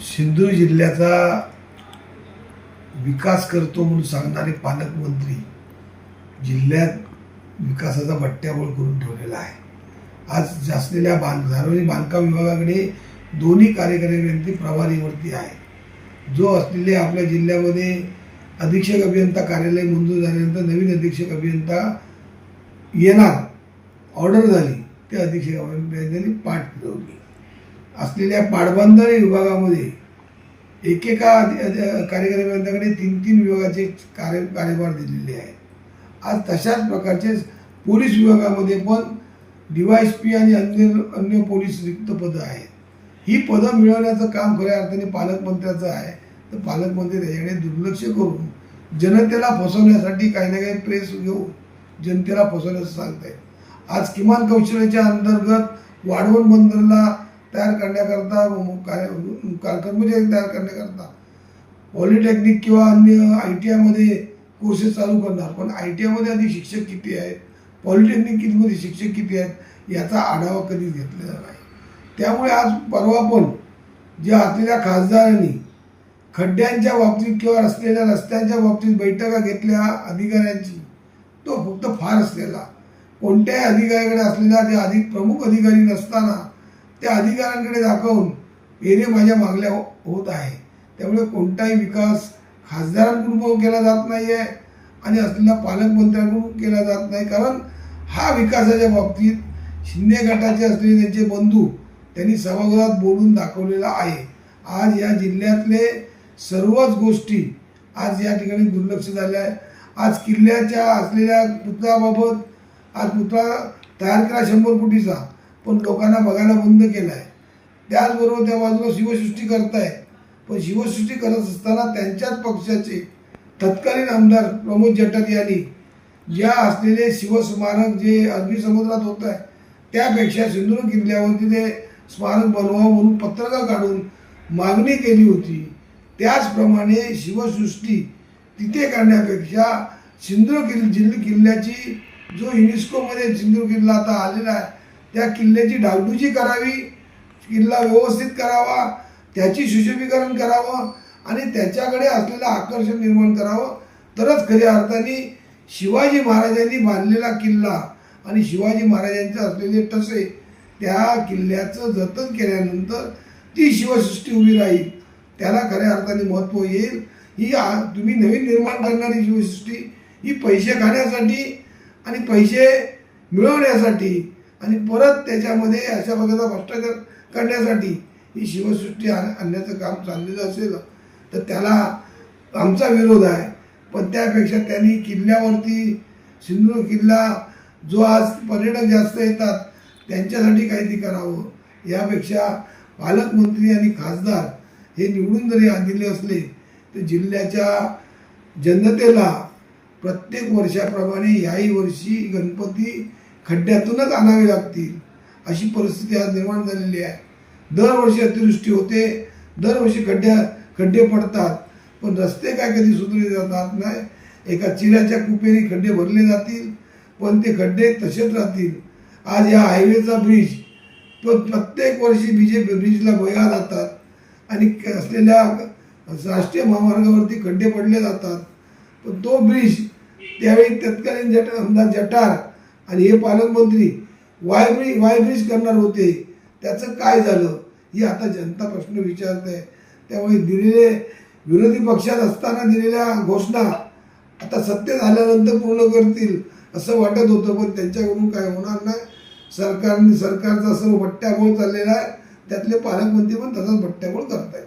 सिंधुदुर्ग जिल्ह्याचा विकास करतो म्हणून सांगणारे पालकमंत्री जिल्ह्यात विकासाचा बट्ट्याबोळ करून ठेवलेला आहे. आज असलेल्या बांध सार्वजनिक बांधकाम विभागाकडे दोन्ही कार्यकारी अभियंती प्रभारीवरती आहे. जो असलेले आपल्या जिल्ह्यामध्ये अधीक्षक अभियंता कार्यालय मंजूर झाल्यानंतर नवीन अधीक्षक अभियंता येणार ऑर्डर झाली त्या अधीक्षक अभियंत्यांनी पाठ फिरवली असलेल्या पाटबंधारे विभागामध्ये एकेका अधि- कार्यकारी अभियंत्याकडे तीन तीन विभागाचे कार्य कार्यभार दिलेले आहेत. आज तशाच प्रकारचे पोलीस विभागामध्ये पण डीवायस पी आणि अन्य अन्य पोलीस रिक्त पदं आहेत. ही पदं मिळवण्याचं काम खऱ्या अर्थाने पालकमंत्र्याचं आहे. तर पालकमंत्री त्याच्याकडे दुर्लक्ष करून जनतेला फसवण्यासाठी काही ना काही प्रेस घेऊन जनतेला फसवण्याचं सांगतायत. आज किमान कौशल्याच्या अंतर्गत वाढवण बंदरला तयार करण्याकरता काय- का- कर्मचारी तयार करण्याकरता. पॉलिटेक्निक किंवा अन्य आय टी आयमध्ये कोर्सेस चालू करणार. पण आय टी आयमध्ये आधी शिक्षक किती आहेत? पॉलिटेक्निक कितीमध्ये शिक्षक किती आहेत? याचा आढावा कधीच घेतलेला नाही. त्यामुळे आज परवा पण ज्या असलेल्या खासदारांनी खड्ड्यांच्या बाबतीत किंवा असलेल्या रस्त्यांच्या बाबतीत बैठका घेतल्या अधिकाऱ्यांची तो फक्त फार असलेला. कोणत्याही अधिकाऱ्याकडे असलेला ते अधिक प्रमुख अधिकारी नसताना त्या अधिकाऱ्यांकडे दाखवून येणे माझ्या मागल्या होत आहे. त्यामुळे कोणताही विकास खासदारांकडून केला जात नाही आहे आणि असलेल्या पालकमंत्र्यांकडून केला जात नाही. कारण हा विकासाच्या बाबतीत शिंदे गटाचे असलेले त्यांचे बंधू त्यांनी सभागृहात बोलून दाखवलेला आहे. आज या जिल्ह्यातले सर्वच गोष्टी आज या ठिकाणी दुर्लक्ष झाल्या आहे. आज किल्ल्याच्या असलेल्या पुतळ्याबाबत आज पुतळा तयार करा शंभर कोटीचा. पण लोकांना बघायला बंद केला आहे त्याचबरोबर त्या बाजूला शिवसृष्टी करताय. पण शिवसृष्टी करत असताना त्यांच्याच पक्षाचे तत्कालीन आमदार प्रमोद जठार यांनी ज्या असलेले शिवस्मारक जे अरबी समुद्रात होत आहे त्यापेक्षा सिंधुदुर्ग किल्ल्यावरती ते स्मारक बनवावं म्हणून पत्रकं काढून मागणी केली होती त्याचप्रमाणे शिवसृष्टी तिथे करण्यापेक्षा सिंधुदुर्ग किल् किल्ल्याची जो युनेस्कोमध्ये सिंधुदुर्ग किल्ला आता आलेला आहे त्या किल्ल्याची डागडुजी करावी किल्ला व्यवस्थित करावा त्याची सुशोभीकरण करावं आणि त्याच्याकडे असलेलं आकर्षण निर्माण करावं. तरच खऱ्या अर्थाने शिवाजी महाराजांनी बांधलेला किल्ला आणि शिवाजी महाराजांचे असलेले ठसे त्या किल्ल्याचं जतन केल्यानंतर ती शिवसृष्टी उभी राहील. त्याला खऱ्या अर्थाने महत्त्व येईल. ही आ- तुम्ही नवीन निर्माण करणारी शिवसृष्टी ही पैसे खाण्यासाठी आणि पैसे मिळवण्यासाठी आणि परत त्याच्यामध्ये अशा प्रकारचा भ्रष्टाचार करण्यासाठी ही शिवसृष्टी आण- आणण्याचं काम चाललेलं असेल तर त्याला आमचा विरोध आहे. पण त्यापेक्षा त्यांनी किल्ल्यावरती सिंधुदुर्ग किल्ला जो आज पर्यटक जास्त येतात त्यांच्यासाठी काहीतरी करावं. यापेक्षा पालकमंत्री आणि खासदार हे निवडून जरी दिले असले तर जिल्ह्याच्या जनतेला प्रत्येक वर्षाप्रमाणे याही वर्षी गणपती खड्ड्यातूनच आणावे लागतील. अशी परिस्थिती आज निर्माण झालेली आहे. दरवर्षी अतिवृष्टी होते दरवर्षी खड्ड्या खड्डे पडतात. पण रस्ते काय कधी सुधारले जातात नाही. एका चिऱ्याच्या कुपेने खड्डे भरले जातील पण ते खड्डे तसेच राहतील. आज या हायवेचा ब्रिज तो प्रत्येक वर्षी बीजे ब्रिजला भया जातात आणि क- असलेल्या राष्ट्रीय महामार्गावरती खड्डे पडले जातात. पण तो ब्रिज त्यावेळी तत्कालीन जट आमदार जटार आणि हे पालकमंत्री वायब्री वायब्रिज करणार होते त्याचं काय झालं ही आता जनता प्रश्न विचारत. आहे त्यामुळे दिलेले विरोधी पक्षात असताना दिलेल्या घोषणा आता सत्य झाल्यानंतर पूर्ण करतील असं वाटत होतं पण त्यांच्याकडून काय होणार नाही. सरकारने सरकारचा सर्व भट्ट्याबोळ चाललेला आहे. त्यातले पालकमंत्री पण तसाच भट्ट्याबोळ करतायत.